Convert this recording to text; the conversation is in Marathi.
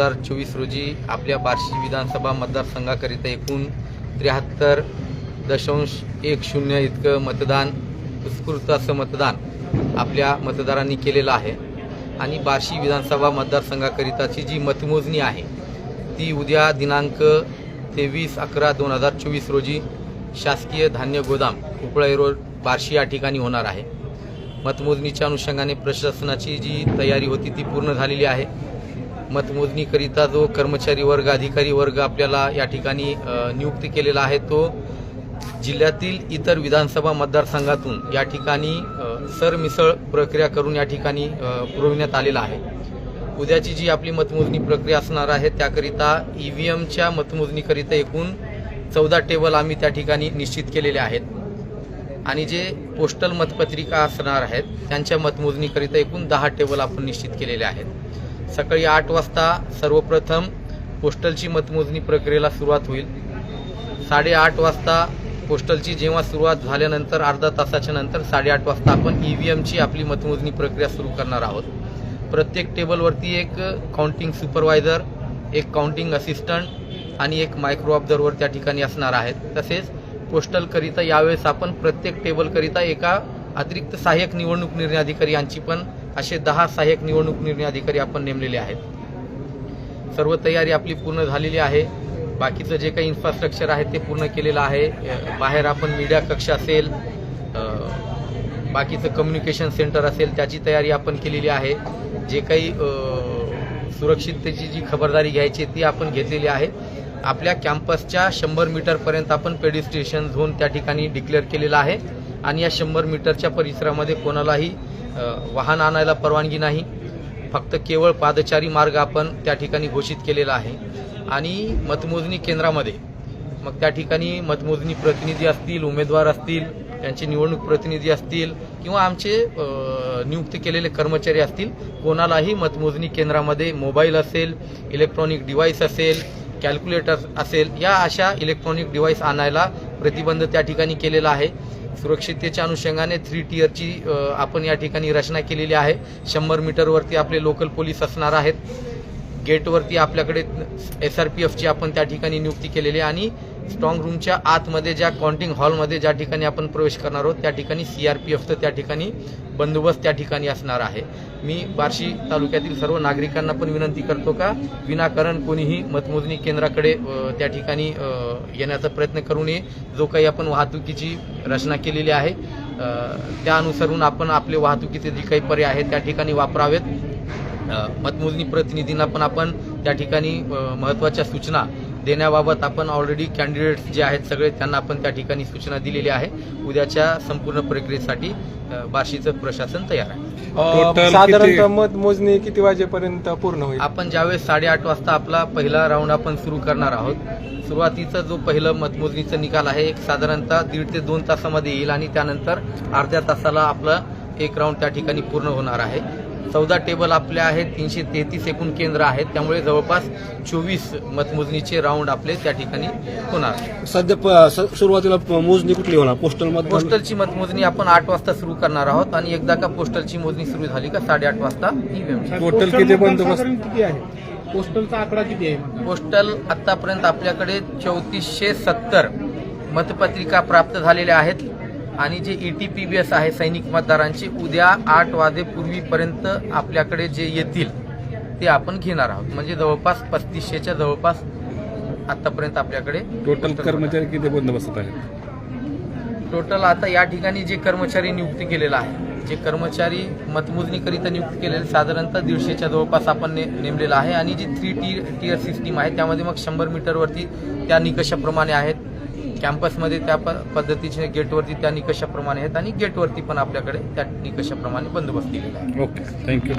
हजार चोवीस रोजी आपल्या बार्शी विधानसभा मतदारसंघाकरिता एकूण त्र्याहत्तर दशांश एक शून्य इतकं मतदान उत्स्फूर्त असं मतदान आपल्या मतदारांनी केलेलं आहे. आणि बार्शी विधानसभा मतदारसंघाकरिताची जी मतमोजणी आहे ती उद्या दिनांक तेवीस अकरा दोन हजार चोवीस रोजी शासकीय धान्य गोदाम उपळाई रोड बार्शी या ठिकाणी होणार आहे. मतमोजणीच्या अनुषंगाने प्रशासनाची जी तयारी होती ती पूर्ण झालेली आहे. मतमोजणीकरिता जो कर्मचारी वर्ग अधिकारी वर्ग आपल्याला या ठिकाणी नियुक्त केलेला आहे तो जिल्ह्यातील इतर विधानसभा मतदारसंघातून या ठिकाणी सरमिसळ प्रक्रिया करून या ठिकाणी पुरविण्यात आलेला आहे. उद्याची जी आपली मतमोजणी प्रक्रिया असणार आहे त्याकरिता ई व्ही एमच्या मतमोजणीकरिता एकूण चौदा टेबल आम्ही त्या ठिकाणी निश्चित केलेले आहेत. आणि जे पोस्टल मतपत्रिका असणार आहेत त्यांच्या मतमोजणीकरिता एकूण दहा टेबल आपण निश्चित केलेले आहेत. सकाळी आठ वाजता सर्वप्रथम पोस्टलची मतमोजणी प्रक्रियेला सुरुवात होईल. साडेआठ वाजता पोस्टलची जेव्हा सुरुवात झाल्यानंतर अर्धा तासाच्या नंतर साडेआठ वाजता आपण ई व्ही एमची आपली मतमोजणी प्रक्रिया सुरू करणार आहोत. प्रत्येक टेबलवरती एक काउंटिंग सुपरवायझर एक काउंटिंग असिस्टंट आणि एक मायक्रो ऑब्झर्वर त्या ठिकाणी असणार आहेत. तसेच पोस्टलकरिता यावेळेस आपण प्रत्येक टेबलकरिता एका अतिरिक्त सहाय्यक निवडणूक निर्णय अधिकारी यांची पण असे दहा सहाय्यक निवडणूक निर्णय अधिकारी आपण नेमलेले आहेत. सर्व तयारी आपली पूर्ण झालेली आहे. बाकीचं जे काही इन्फ्रास्ट्रक्चर आहे ते पूर्ण केलेलं आहे. बाहेर आपण मीडिया कक्ष असेल बाकीचं कम्युनिकेशन सेंटर असेल त्याची तयारी आपण केलेली आहे. जे काही सुरक्षिततेची जी खबरदारी घ्यायची ती आपण घेतलेली आहे. आपल्या कॅम्पसच्या शंभर मीटरपर्यंत आपण पेडिस्ट्रेशन झोन त्या ठिकाणी डिक्लेअर केलेला आहे. आणि या शंभर मीटरच्या परिसरामध्ये कोणालाही वाहन आणायला परवानगी नाही. फक्त केवळ पादचारी मार्ग आपण त्या ठिकाणी घोषित केलेला आहे. आणि मतमोजणी केंद्रामध्ये मग त्या ठिकाणी मतमोजणी प्रतिनिधी असतील उमेदवार असतील त्यांचे निवडणूक प्रतिनिधी असतील किंवा आमचे नियुक्त केलेले कर्मचारी असतील कोणालाही मतमोजणी केंद्रामध्ये मोबाईल असेल इलेक्ट्रॉनिक डिव्हाइस असेल कॅल्क्युलेटर असेल या अशा इलेक्ट्रॉनिक डिव्हाइस आणायला प्रतिबंध त्या ठिकाणी केलेला आहे. सुरक्षिततेच्या अनुषंगाने थ्री टीयरची आपण या ठिकाणी रचना केलेली आहे. शंभर मीटरवरती आपले लोकल पोलीस असणार आहेत. गेटवरती आपल्याकडे एस आर पी एफची आपण त्या ठिकाणी नियुक्ती केलेली आहे. आणि स्ट्रॉंग रूमच्या आतमध्ये ज्या काउंटिंग हॉलमध्ये ज्या ठिकाणी आपण प्रवेश करणार आहोत त्या ठिकाणी सी आर पी एफचं त्या ठिकाणी बंदोबस्त त्या ठिकाणी असणार आहे. मी बार्शी तालुक्यातील सर्व नागरिकांना पण विनंती करतो का विनाकारण कोणीही मतमोजणी केंद्राकडे त्या ठिकाणी येण्याचा प्रयत्न करू नये. जो काही आपण वाहतुकीची रचना केलेली आहे त्या अनुसरून आपण आपले वाहतुकीचे जे काही पर्याय आहेत त्या ठिकाणी वापरावेत. मतमोजणी प्रतिनिधींना पण आपण त्या ठिकाणी महत्त्वाच्या सूचना देण्याबाबत आपण ऑलरेडी कॅन्डिडेट्स जे आहेत सगळे त्यांना आपण त्या ठिकाणी सूचना दिलेली आहे. उद्याच्या संपूर्ण प्रक्रियेसाठी बार्शीचं प्रशासन तयार आहे. साधारणतः किती- मत मोजणी किती वाजेपर्यंत पूर्ण होईल? आपण ज्यावेळेस साडेआठ वाजता आपला पहिला राऊंड आपण सुरू करणार आहोत सुरुवातीचा जो पहिलं मतमोजणीचा निकाल आहे एक साधारणतः दीड ते दोन तासामध्ये येईल आणि त्यानंतर अर्ध्या तासाला आपलं एक राऊंड त्या ठिकाणी पूर्ण होणार आहे. चौदा टेबल आपले आहेत तीनशे तेहतीस एकूण केंद्र आहेत. त्यामुळे जवळपास चोवीस मतमोजणीचे राऊंड आपले त्या ठिकाणी होणार. सध्या सुरुवातीला मोजणी कुठली होणार? पोस्टल पोस्टलची मतमोजणी आपण आठ वाजता सुरू करणार आहोत आणि एकदा का पोस्टलची मोजणी सुरू झाली का साडेआठ वाजता ईव्हीएम टोटल किती किती आहे? पोस्टलचा आकडा किती आहे? पोस्टल आतापर्यंत आपल्याकडे चौतीसशे सत्तर मतपत्रिका प्राप्त झालेल्या आहेत. आणि जे E T P B S आहे सैनिक मतदारांचे उद्या आठ वाजेपूर्वीपर्यंत आपल्याकडे जे येतील ते आपण घेणार आहोत. म्हणजे जवळपास पस्तीसशेच्या जवळपास आतापर्यंत आपल्याकडे टोटल कर्मचारी किती बंदोबस्तात आहेत? टोटल आता या ठिकाणी जे कर्मचारी नियुक्त केलेला आहे जे कर्मचारी मतमोजणीकरिता नियुक्त केलेले साधारणतः दीडशेच्या जवळपास आपण ने नेमलेला आहे. आणि जी थ्री टी टियर सिस्टीम आहे त्यामध्ये मग शंभर मीटरवरती त्या निकषाप्रमाणे आहेत. कॅम्पसमध्ये त्या प पद्धतीचे गेटवरती त्या निकषाप्रमाणे आहेत आणि गेटवरती पण आपल्याकडे त्या निकषाप्रमाणे बंदोबस्त दिलेला आहे. Okay thank you.